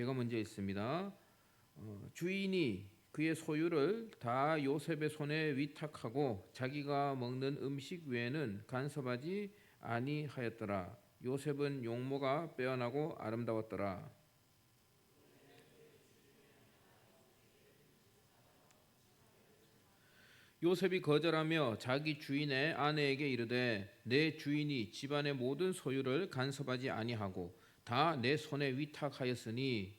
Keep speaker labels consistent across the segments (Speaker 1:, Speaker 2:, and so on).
Speaker 1: 제가 먼저 있습니다. 어, 주인이 그의 소유를 다 요셉의 손에 위탁하고 자기가 먹는 음식 외에는 간섭하지 아니하였더라. 요셉은 용모가 빼어나고 아름다웠더라. 요셉이 거절하며 자기 주인의 아내에게 이르되 내 주인이 집안의 모든 소유를 간섭하지 아니하고 다 내 손에 위탁하였으니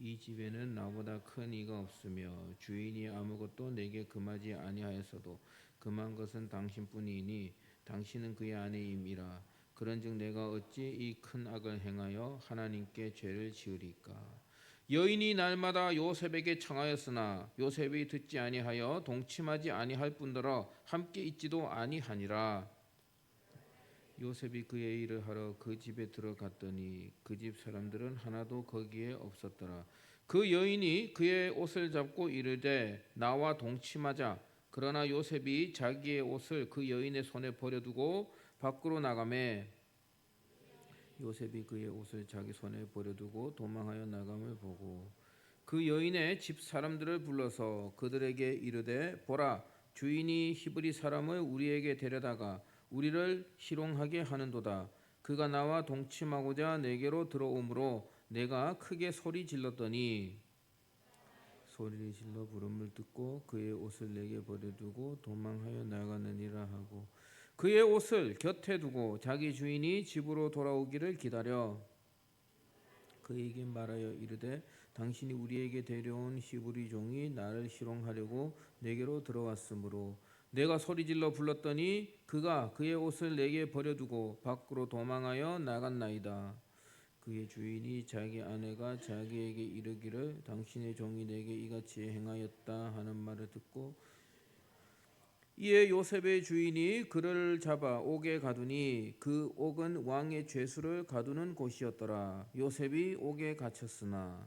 Speaker 1: 이 집에는 나보다 큰 이가 없으며 주인이 아무것도 내게 금하지 아니하였어도 금한 것은 당신뿐이니 당신은 그의 아내임이라. 그런즉 내가 어찌 이 큰 악을 행하여 하나님께 죄를 지으리까? 여인이 날마다 요셉에게 청하였으나 요셉이 듣지 아니하여 동침하지 아니할 뿐더러 함께 있지도 아니하니라 요셉이 그의 일을 하러 그 집에 들어갔더니 그 집 사람들은 하나도 거기에 없었더라. 그 여인이 그의 옷을 잡고 이르되 나와 동침하자. 그러나 요셉이 자기의 옷을 그 여인의 손에 버려두고 밖으로 나가매. 요셉이 그의 옷을 자기 손에 버려두고 도망하여 나감을 보고 그 여인의 집 사람들을 불러서 그들에게 이르되 보라 주인이 히브리 사람을 우리에게 데려다가 우리를 희롱하게 하는도다. 그가 나와 동침하고자 내게로 들어오므로 내가 크게 소리 질렀더니 소리를 질러 부름을 듣고 그의 옷을 내게 버려두고 도망하여 나가느니라 하고 그의 옷을 곁에 두고 자기 주인이 집으로 돌아오기를 기다려 그에게 말하여 이르되 당신이 우리에게 데려온 히브리 종이 나를 희롱하려고 내게로 들어왔으므로 내가 소리질러 불렀더니 그가 그의 옷을 내게 버려두고 밖으로 도망하여 나갔나이다. 그의 주인이 자기 아내가 자기에게 이르기를 당신의 종이 내게 이같이 행하였다 하는 말을 듣고 이에 요셉의 주인이 그를 잡아 옥에 가두니 그 옥은 왕의 죄수를 가두는 곳이었더라. 요셉이 옥에 갇혔으나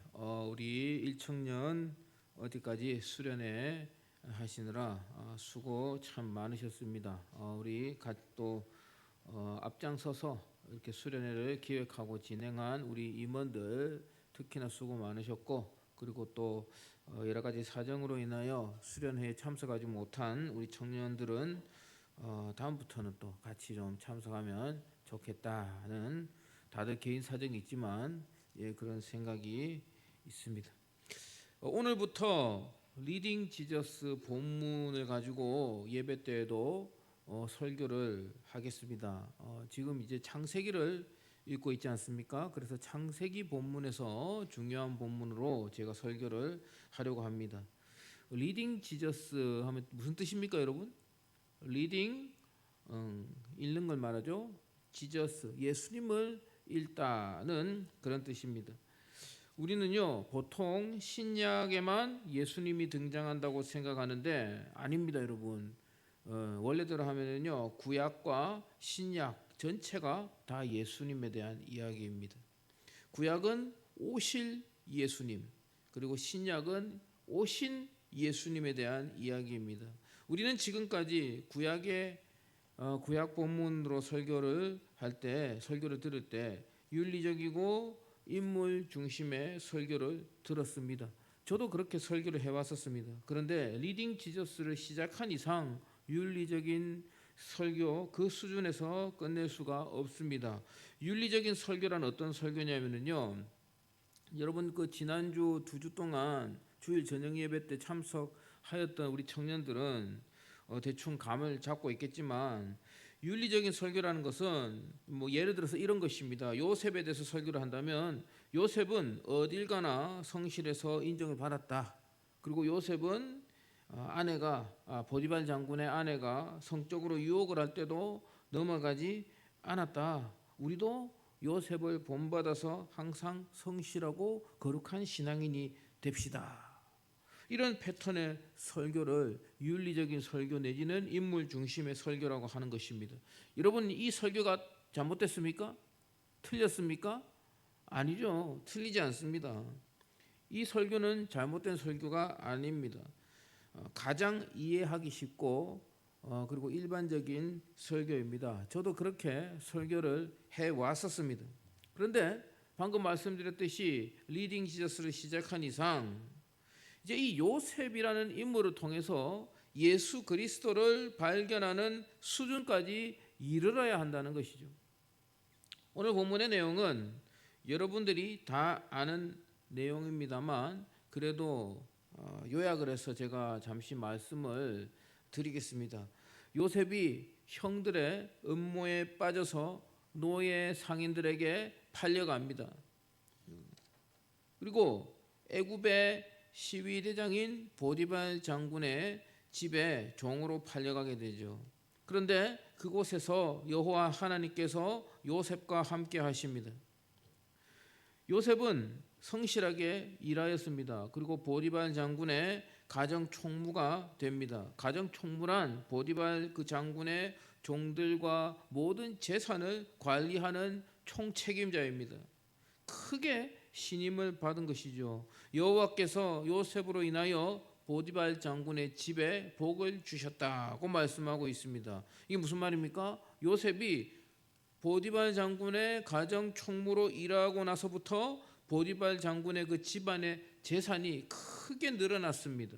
Speaker 1: 어, 우리 일청년 어디까지 수련회 하시느라 어, 수고 참 많으셨습니다. 어, 우리 또 어, 앞장서서 이렇게 수련회를 기획하고 진행한 우리 임원들 특히나 수고 많으셨고 그리고 또 어, 여러 가지 사정으로 인하여 수련회에 참석하지 못한 우리 청년들은 어, 다음부터는 또 같이 좀 참석하면 좋겠다는 다들 개인 사정이 있지만 예, 그런 생각이 있습니다. 어, 오늘부터 리딩 지저스 본문을 가지고 예배 때에도 어, 설교를 하겠습니다. 어, 지금 이제 창세기를 읽고 있지 않습니까? 그래서 창세기 본문에서 중요한 본문으로 제가 설교를 하려고 합니다. 리딩 지저스 하면 무슨 뜻입니까, 여러분? 리딩 음, 읽는 걸 말하죠. 지저스 예수님을 읽다는 그런 뜻입니다. 우리는요 보통 신약에만 예수님이 등장한다고 생각하는데 아닙니다, 여러분. 어, 원래대로 하면은요 구약과 신약 전체가 다 예수님에 대한 이야기입니다. 구약은 오실 예수님 그리고 신약은 오신 예수님에 대한 이야기입니다. 우리는 지금까지 구약의 어, 구약 본문으로 설교를 할 때 설교를 들을 때 윤리적이고 인물 중심의 설교를 들었습니다. 저도 그렇게 설교를 해왔었습니다. 그런데 리딩 지저스를 시작한 이상 윤리적인 설교 그 수준에서 끝낼 수가 없습니다. 윤리적인 설교란 어떤 설교냐면요. 여러분 그 지난주 두 주 동안 주일 저녁 예배 때 참석하였던 우리 청년들은 어, 대충 감을 잡고 있겠지만 윤리적인 설교라는 것은 뭐 예를 들어서 이런 것입니다. 요셉에 대해서 설교를 한다면 요셉은 어딜 가나 성실해서 인정을 받았다. 그리고 요셉은 어, 아내가 아, 보디발 장군의 아내가 성적으로 유혹을 할 때도 넘어가지 않았다. 우리도 요셉을 본받아서 항상 성실하고 거룩한 신앙인이 됩시다. 이런 패턴의 설교를 윤리적인 설교 내지는 인물 중심의 설교라고 하는 것입니다. 여러분 이 설교가 잘못됐습니까? 틀렸습니까? 아니죠. 틀리지 않습니다. 이 설교는 잘못된 설교가 아닙니다. 어, 가장 이해하기 쉽고 어, 그리고 일반적인 설교입니다. 저도 그렇게 설교를 해 왔었습니다. 그런데 방금 말씀드렸듯이 리딩 지저스를 시작한 이상 이제 이 요셉이라는 인물을 통해서 예수 그리스도를 발견하는 수준까지 이르러야 한다는 것이죠. 오늘 본문의 내용은 여러분들이 다 아는 내용입니다만 그래도 어, 요약을 해서 제가 잠시 말씀을 드리겠습니다. 요셉이 형들의 음모에 빠져서 노예 상인들에게 팔려갑니다. 그리고 애굽의 시위대장인 보디발 장군의 집에 종으로 팔려가게 되죠. 그런데 그곳에서 여호와 하나님께서 요셉과 함께 하십니다. 요셉은 성실하게 일하였습니다. 그리고 보디발 장군의 가정 총무가 됩니다. 가정 총무란 보디발 그 장군의 종들과 모든 재산을 관리하는 총책임자입니다. 크게 신임을 받은 것이죠. 여호와께서 요셉으로 인하여 보디발 장군의 집에 복을 주셨다고 말씀하고 있습니다. 이게 무슨 말입니까? 요셉이 보디발 장군의 가정 총무로 일하고 나서부터 보디발 장군의 그 집안의 재산이 크게 늘어났습니다.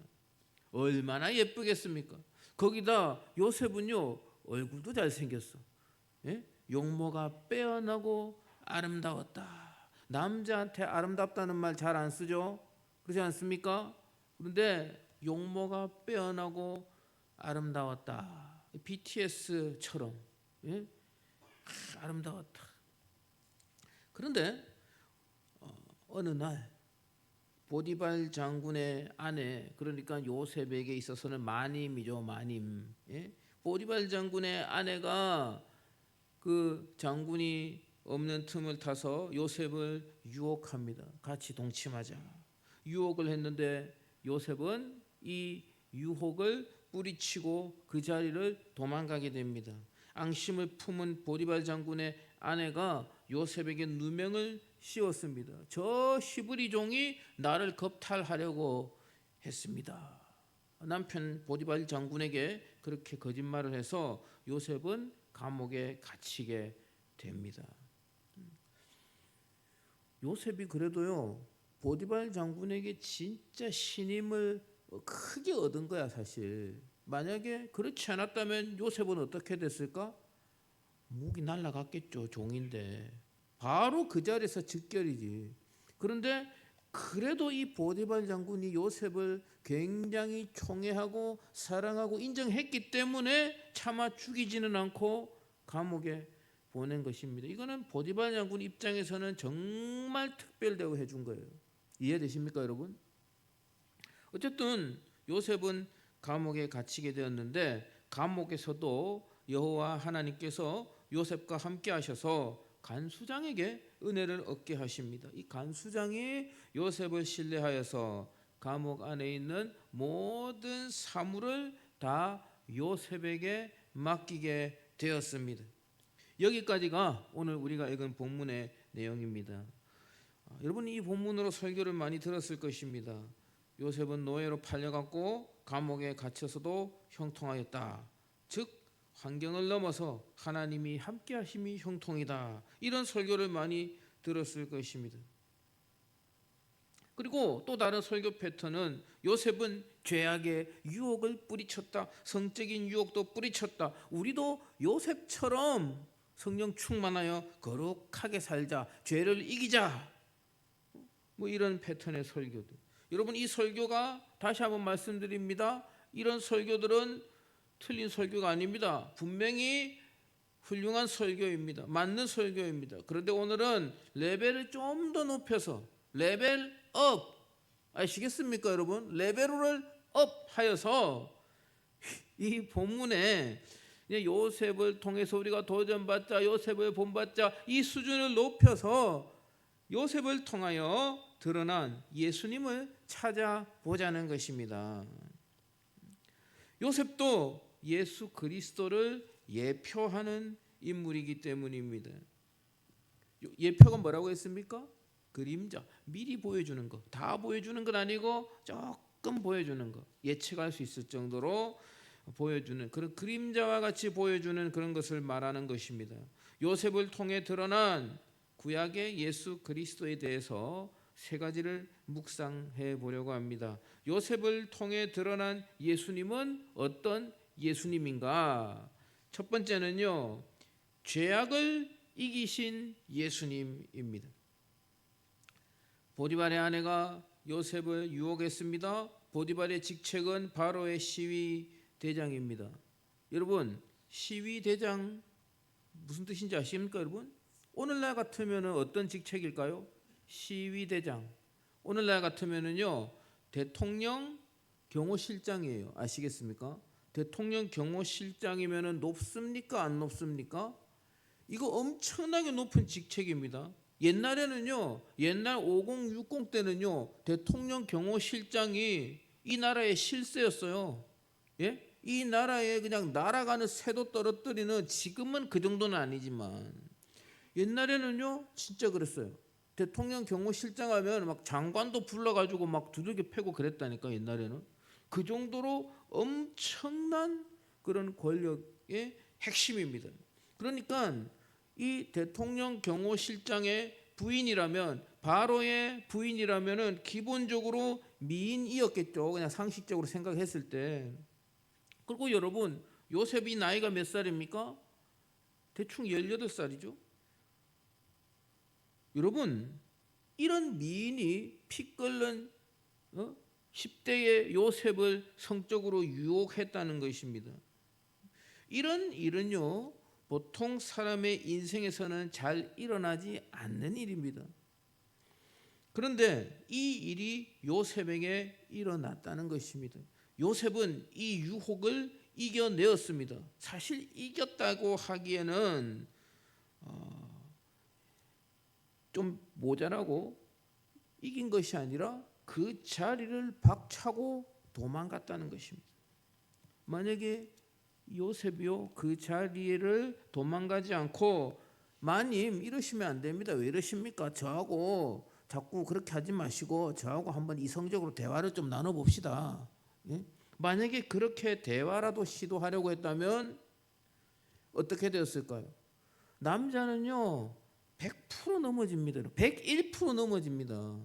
Speaker 1: 얼마나 예쁘겠습니까? 거기다 요셉은요 얼굴도 잘 생겼어. 예? 용모가 빼어나고 아름다웠다. 남자한테 아름답다는 말 잘 안 쓰죠? 그렇지 않습니까? 그런데 용모가 빼어나고 아름다웠다. BTS처럼 예? 아, 아름다웠다. 그런데 어, 어느 날 보디발 장군의 아내 그러니까 요셉에게 있어서는 마님이죠 마님. 예? 보디발 장군의 아내가 그 장군이 없는 틈을 타서 요셉을 유혹합니다. 같이 동침하자. 유혹을 했는데 요셉은 이 유혹을 뿌리치고 그 자리를 도망가게 됩니다. 앙심을 품은 보디발 장군의 아내가 요셉에게 누명을 씌웠습니다. 저 시브리 종이 나를 겁탈하려고 했습니다. 남편 보디발 장군에게 그렇게 거짓말을 해서 요셉은 감옥에 갇히게 됩니다. 요셉이 그래도요 보디발 장군에게 진짜 신임을 크게 얻은 거야 사실. 만약에 그렇지 않았다면 요셉은 어떻게 됐을까? 목이 날라갔겠죠 종인데 바로 그 자리에서 즉결이지. 그런데 그래도 이 보디발 장군이 요셉을 굉장히 총애하고 사랑하고 인정했기 때문에 차마 죽이지는 않고 감옥에 보낸 것입니다. 이거는 보디발 장군 입장에서는 정말 특별 대우 해 준 거예요. 이해되십니까, 여러분? 어쨌든 요셉은 감옥에 갇히게 되었는데 감옥에서도 여호와 하나님께서 요셉과 함께 하셔서 간수장에게 은혜를 얻게 하십니다. 이 간수장이 요셉을 신뢰하여서 감옥 안에 있는 모든 사물을 다 요셉에게 맡기게 되었습니다. 여기까지가 오늘 우리가 읽은 본문의 내용입니다. 아, 여러분 이 본문으로 설교를 많이 들었을 것입니다. 요셉은 노예로 팔려갔고 감옥에 갇혀서도 형통하였다. 즉 환경을 넘어서 하나님이 함께 하심이 형통이다. 이런 설교를 많이 들었을 것입니다. 그리고 또 다른 설교 패턴은 요셉은 죄악의 유혹을 뿌리쳤다. 성적인 유혹도 뿌리쳤다. 우리도 요셉처럼 성령 충만하여 거룩하게 살자. 죄를 이기자. 뭐 이런 패턴의 설교들. 여러분 이 설교가 다시 한번 말씀드립니다. 이런 설교들은 틀린 설교가 아닙니다. 분명히 훌륭한 설교입니다. 맞는 설교입니다. 그런데 오늘은 레벨을 좀 더 높여서 레벨 업 아시겠습니까, 여러분? 레벨을 업 하여서 이 본문에 요셉을 통해서 우리가 도전받자, 요셉을 본받자 이 수준을 높여서 요셉을 통하여 드러난 예수님을 찾아보자는 것입니다. 요셉도 예수 그리스도를 예표하는 인물이기 때문입니다. 예표가 뭐라고 했습니까? 그림자, 미리 보여주는 거, 다 보여주는 건 아니고 조금 보여주는 거, 예측할 수 있을 정도로 보여주는 그런 그림자와 같이 보여주는 그런 것을 말하는 것입니다. 요셉을 통해 드러난 구약의 예수 그리스도에 대해서 세 가지를 묵상해 보려고 합니다. 요셉을 통해 드러난 예수님은 어떤 예수님인가? 첫 번째는요, 죄악을 이기신 예수님입니다. 보디발의 아내가 요셉을 유혹했습니다. 보디발의 직책은 바로의 시위 대장입니다. 여러분, 시위 대장 무슨 뜻인지 아십니까, 여러분? 오늘날 같으면 어떤 직책일까요? 시위 대장. 오늘날 같으면은요 대통령 경호실장이에요. 아시겠습니까? 대통령 경호실장이면은 높습니까? 안 높습니까? 이거 엄청나게 높은 직책입니다. 옛날에는요, 옛날 5060 때는요, 대통령 경호실장이 이 나라의 실세였어요. 예? 이 나라에 그냥 날아가는 새도 떨어뜨리는 지금은 그 정도는 아니지만 옛날에는요, 진짜 그랬어요. 대통령 경호실장 하면 막 장관도 불러가지고 막 두들겨 패고 그랬다니까 옛날에는 그 정도로 엄청난 그런 권력의 핵심입니다. 그러니까 이 대통령 경호실장의 부인이라면 바로의 부인이라면은 기본적으로 미인이었겠죠. 그냥 상식적으로 생각했을 때. 그리고 여러분 요셉이 나이가 몇 살입니까? 대충 18살이죠. 여러분 이런 미인이 피 끓는 어? 10대의 요셉을 성적으로 유혹했다는 것입니다. 이런 일은요 보통 사람의 인생에서는 잘 일어나지 않는 일입니다. 그런데 이 일이 요셉에게 일어났다는 것입니다. 요셉은 이 유혹을 이겨내었습니다. 사실 이겼다고 하기에는 어, 좀 모자라고 이긴 것이 아니라 그 자리를 박차고 도망갔다는 것입니다. 만약에 요셉이요 그 자리를 도망가지 않고 마님 이러시면 안 됩니다. 왜 이러십니까? 저하고 자꾸 그렇게 하지 마시고 저하고 한번 이성적으로 대화를 좀 나눠 봅시다. 예? 만약에 그렇게 대화라도 시도하려고 했다면 어떻게 되었을까요? 남자는요 100% 넘어집니다. 101% 넘어집니다.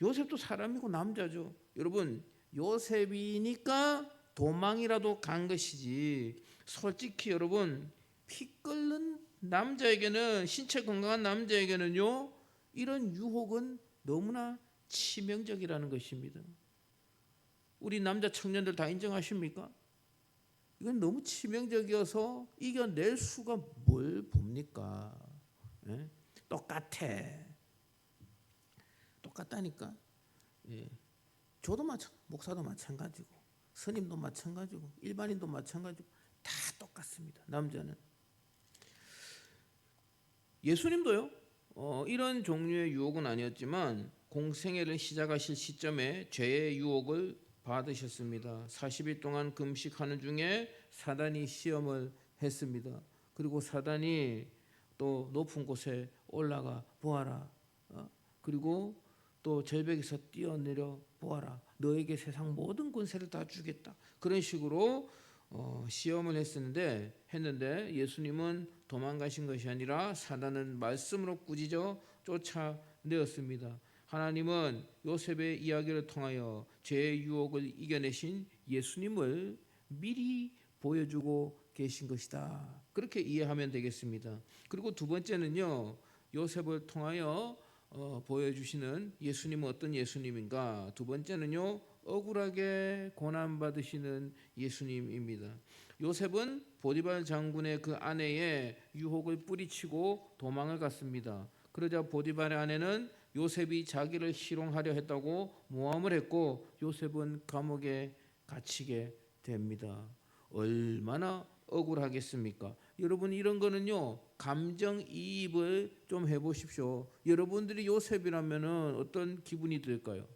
Speaker 1: 요셉도 사람이고 남자죠. 여러분 요셉이니까 도망이라도 간 것이지. 솔직히 여러분 피 끓는 남자에게는 신체 건강한 남자에게는요 이런 유혹은 너무나 치명적이라는 것입니다. 우리 남자 청년들 다 인정하십니까? 이건 너무 치명적이어서 이겨낼 수가 뭘 봅니까? 예? 똑같아. 똑같다니까. 예. 저도 마찬, 목사도 마찬가지고, 스님도 마찬가지고, 일반인도 마찬가지고 다 똑같습니다. 남자는 예수님도요. 어, 이런 종류의 유혹은 아니었지만 공생애를 시작하실 시점에 죄의 유혹을 받으셨습니다. 40일 동안 금식하는 중에 사단이 시험을 했습니다. 그리고 사단이 또 높은 곳에 올라가 보아라. 어? 그리고 또 절벽에서 뛰어내려 보아라. 너에게 세상 모든 권세를 다 주겠다. 그런 식으로 어, 시험을 했었는데 했는데 예수님은 도망가신 것이 아니라 사단은 말씀으로 꾸짖어 쫓아내었습니다. 하나님은 요셉의 이야기를 통하여 죄의 유혹을 이겨내신 예수님을 미리 보여주고 계신 것이다. 그렇게 이해하면 되겠습니다. 그리고 두 번째는요, 요셉을 통하여 어, 보여주시는 예수님은 어떤 예수님인가? 두 번째는요, 억울하게 고난 받으시는 예수님입니다. 요셉은 보디발 장군의 그 아내의 유혹을 뿌리치고 도망을 갔습니다. 그러자 보디발의 아내는 요셉이 자기를 희롱하려 했다고 모함을 했고 요셉은 감옥에 갇히게 됩니다. 얼마나 억울하겠습니까? 여러분 이런 거는요 감정 이입을 좀 해보십시오. 여러분들이 요셉이라면은 어떤 기분이 들까요?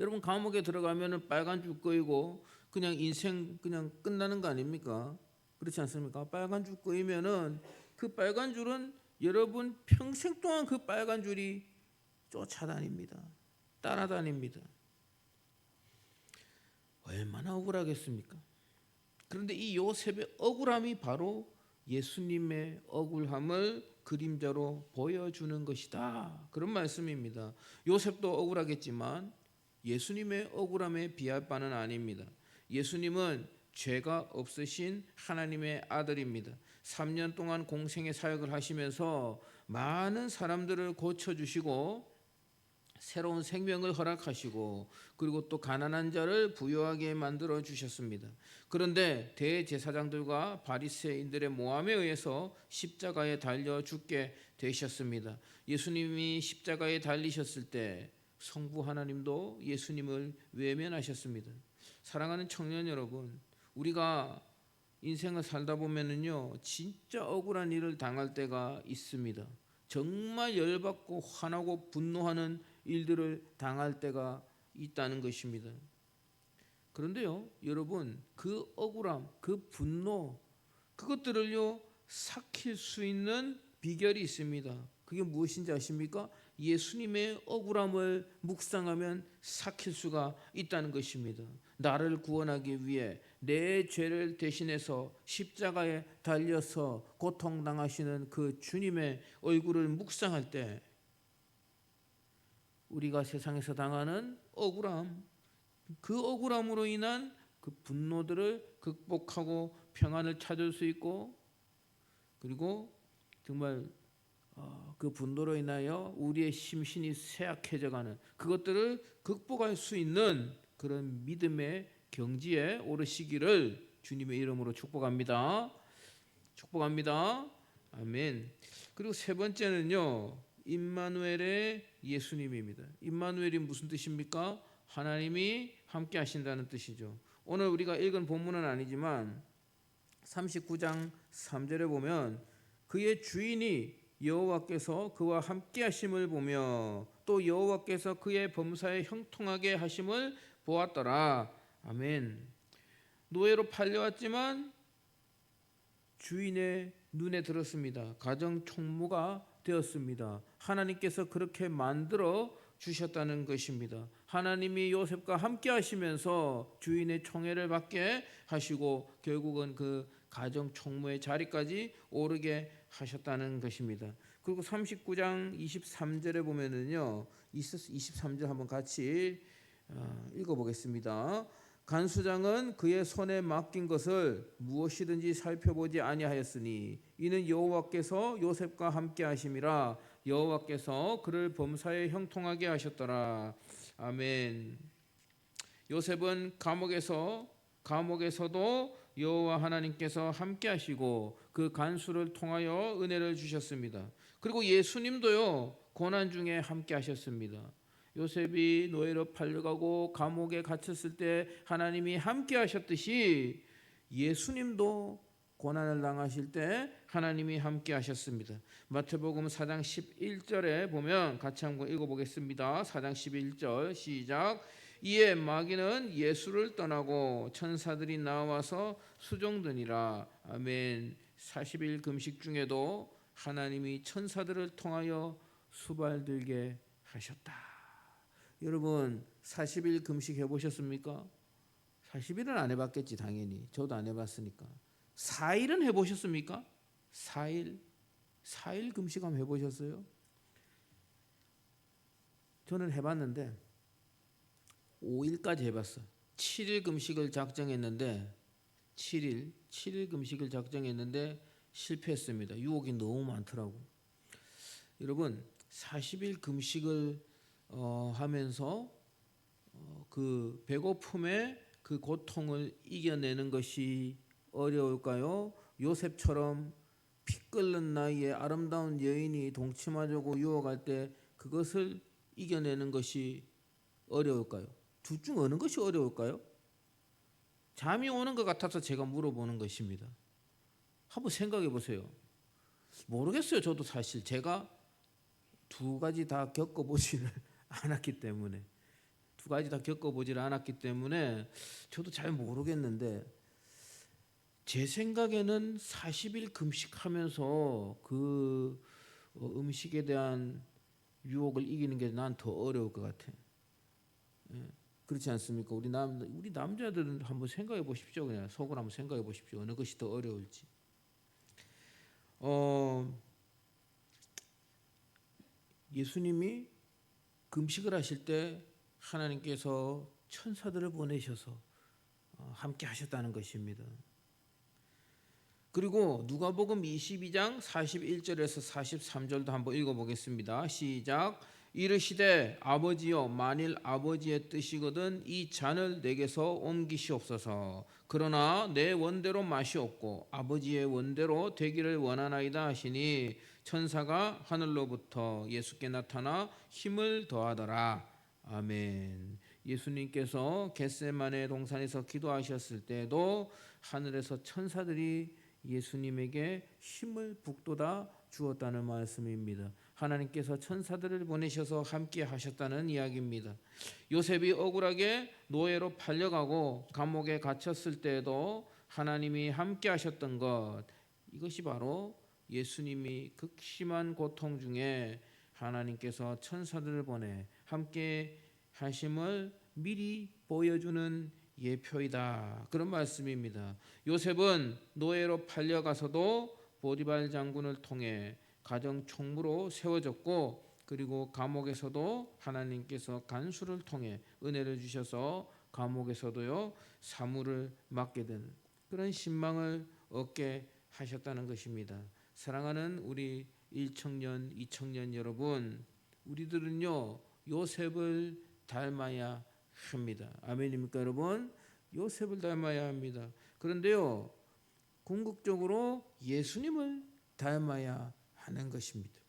Speaker 1: 여러분 감옥에 들어가면은 빨간 줄 꺼이고 그냥 인생 그냥 끝나는 거 아닙니까? 그렇지 않습니까? 빨간 줄 꺼이면은 그 빨간 줄은 여러분 평생 동안 그 빨간 줄이 쫓아다닙니다. 따라다닙니다. 얼마나 억울하겠습니까? 그런데 이 요셉의 억울함이 바로 예수님의 억울함을 그림자로 보여주는 것이다. 그런 말씀입니다. 요셉도 억울하겠지만 예수님의 억울함에 비할 바는 아닙니다. 예수님은 죄가 없으신 하나님의 아들입니다. 3년 동안 공생의 사역을 하시면서 많은 사람들을 고쳐주시고 새로운 생명을 허락하시고 그리고 또 가난한 자를 부유하게 만들어 주셨습니다. 그런데 대제사장들과 바리새인들의 모함에 의해서 십자가에 달려 죽게 되셨습니다. 예수님이 십자가에 달리셨을 때 성부 하나님도 예수님을 외면하셨습니다. 사랑하는 청년 여러분, 우리가 인생을 살다 보면은요, 진짜 억울한 일을 당할 때가 있습니다. 정말 열받고 화나고 분노하는 일들을 당할 때가 있다는 것입니다. 그런데요, 여러분, 그 억울함, 그 분노, 그것들을요, 삭힐 수 있는 비결이 있습니다. 그게 무엇인지 아십니까? 예수님의 억울함을 묵상하면 삭힐 수가 있다는 것입니다. 나를 구원하기 위해 내 죄를 대신해서 십자가에 달려서 고통당하시는 그 주님의 얼굴을 묵상할 때 우리가 세상에서 당하는 억울함, 그 억울함으로 인한 그 분노들을 극복하고 평안을 찾을 수 있고 그리고 정말 어, 그 분노로 인하여 우리의 심신이 쇠약해져가는 그것들을 극복할 수 있는 그런 믿음의 경지에 오르시기를 주님의 이름으로 축복합니다. 축복합니다. 아멘. 그리고 세 번째는요. 임마누엘의 예수님입니다. 임마누엘이 무슨 뜻입니까? 하나님이 함께 하신다는 뜻이죠. 오늘 우리가 읽은 본문은 아니지만 39장 3절에 보면 그의 주인이 여호와께서 그와 함께 하심을 보며 또 여호와께서 그의 범사에 형통하게 하심을 보았더라. 아멘. 노예로 팔려왔지만 주인의 눈에 들었습니다. 가정 총무가 되었습니다. 하나님께서 그렇게 만들어 주셨다는 것입니다. 하나님이 요셉과 함께 하시면서 주인의 총애를 받게 하시고 결국은 그 가정 총무의 자리까지 오르게 하셨다는 것입니다. 그리고 39장 23절에 보면은요. 23절 한번 같이 어, 읽어 보겠습니다. 간수장은 그의 손에 맡긴 것을 무엇이든지 살펴보지 아니하였으니 이는 여호와께서 요셉과 함께 하심이라 여호와께서 그를 범사에 형통하게 하셨더라. 아멘. 요셉은 감옥에서 감옥에서도 여호와 하나님께서 함께 하시고 그 간수를 통하여 은혜를 주셨습니다. 그리고 예수님도요 고난 중에 함께 하셨습니다. 요셉이 노예로 팔려가고 감옥에 갇혔을 때 하나님이 함께 하셨듯이 예수님도 고난을 당하실 때 하나님이 함께 하셨습니다. 마태복음 4장 11절에 보면 같이 한번 읽어 보겠습니다. 4장 11절 시작 이에 마귀는 예수를 떠나고 천사들이 나와서 수종드니라. 아멘. 40일 금식 중에도 하나님이 천사들을 통하여 수발들게 하셨다. 여러분 40일 금식 해보셨습니까? 40일은 안 해봤겠지 당연히 저도 안 해봤으니까 4일은 해보셨습니까? 4일 4일 금식 한번 해보셨어요? 저는 해봤는데 5일까지 해봤어 7일 금식을 작정했는데 7일 7일 금식을 작정했는데 실패했습니다 유혹이 너무 많더라고 여러분 40일 금식을 어, 하면서 어, 그 배고픔의 그 고통을 이겨내는 것이 어려울까요? 요셉처럼 피 끓는 나이에 아름다운 여인이 동침하려고 유혹할 때 그것을 이겨내는 것이 어려울까요? 둘 중 어느 것이 어려울까요? 잠이 오는 것 같아서 제가 물어보는 것입니다. 한번 생각해 보세요. 모르겠어요. 저도 사실 제가 두 가지 다 겪어보지를 않았기 때문에 두 가지 다 겪어보지를 않았기 때문에 저도 잘 모르겠는데 제 생각에는 40일 금식하면서 그 어, 음식에 대한 유혹을 이기는 게 난 더 어려울 것 같아. 예, 그렇지 않습니까? 우리 남 우리 남자들은 한번 생각해 보십시오. 그냥 속으로 한번 생각해 보십시오. 어느 것이 더 어려울지. 어 예수님이 금식을 하실 때 하나님께서 천사들을 보내셔서 어, 함께 하셨다는 것입니다. 그리고 누가복음 22장 41절에서 43절도 한번 읽어보겠습니다. 시작. 이르시되 아버지여 만일 아버지의 뜻이거든 이 잔을 내게서 옮기시옵소서. 그러나 내 원대로 맛이 없고 아버지의 원대로 되기를 원하나이다 하시니 천사가 하늘로부터 예수께 나타나 힘을 더하더라. 아멘. 예수님께서 겟세만의 동산에서 기도하셨을 때도 하늘에서 천사들이 예수님에게 힘을 북돋아 주었다는 말씀입니다. 하나님께서 천사들을 보내셔서 함께 하셨다는 이야기입니다. 요셉이 억울하게 노예로 팔려가고 감옥에 갇혔을 때에도 하나님이 함께 하셨던 것 이것이 바로 예수님이 극심한 고통 중에 하나님께서 천사들을 보내 함께 하심을 미리 보여주는 예표이다. 그런 말씀입니다. 요셉은 노예로 팔려가서도 보디발 장군을 통해 가정 총무로 세워졌고 그리고 감옥에서도 하나님께서 간수를 통해 은혜를 주셔서 감옥에서도요 사무를 맡게 된 그런 신망을 얻게 하셨다는 것입니다. 사랑하는 우리 1청년, 2청년 여러분, 우리들은요 요셉을 닮아야 합니다. 아멘입니까, 여러분? 요셉을 닮아야 합니다. 그런데요, 궁극적으로 예수님을 닮아야 하는 것입니다.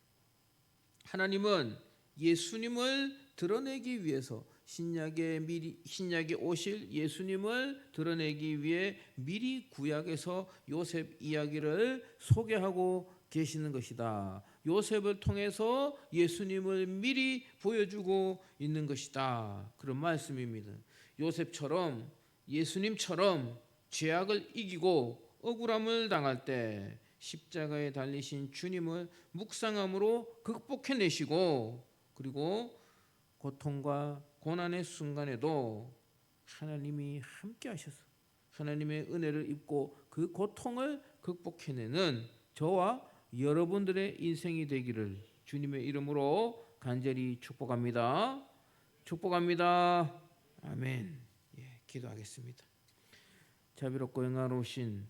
Speaker 1: 하나님은 예수님을 드러내기 위해서 신약에 미리 신약에 오실 예수님을 드러내기 위해 미리 구약에서 요셉 이야기를 소개하고 계시는 것이다. 요셉을 통해서 예수님을 미리 보여주고 있는 것이다. 그런 말씀입니다. 요셉처럼 예수님처럼 죄악을 이기고 억울함을 당할 때 십자가에 달리신 주님을 묵상함으로 극복해내시고 그리고 고통과 고난의 순간에도 하나님이 함께 하셔서 하나님의 은혜를 입고 그 고통을 극복해내는 저와 여러분들의 인생이 되기를 주님의 이름으로 간절히 축복합니다. 축복합니다. 아멘. 예, 기도하겠습니다. 자비롭고 영화로우신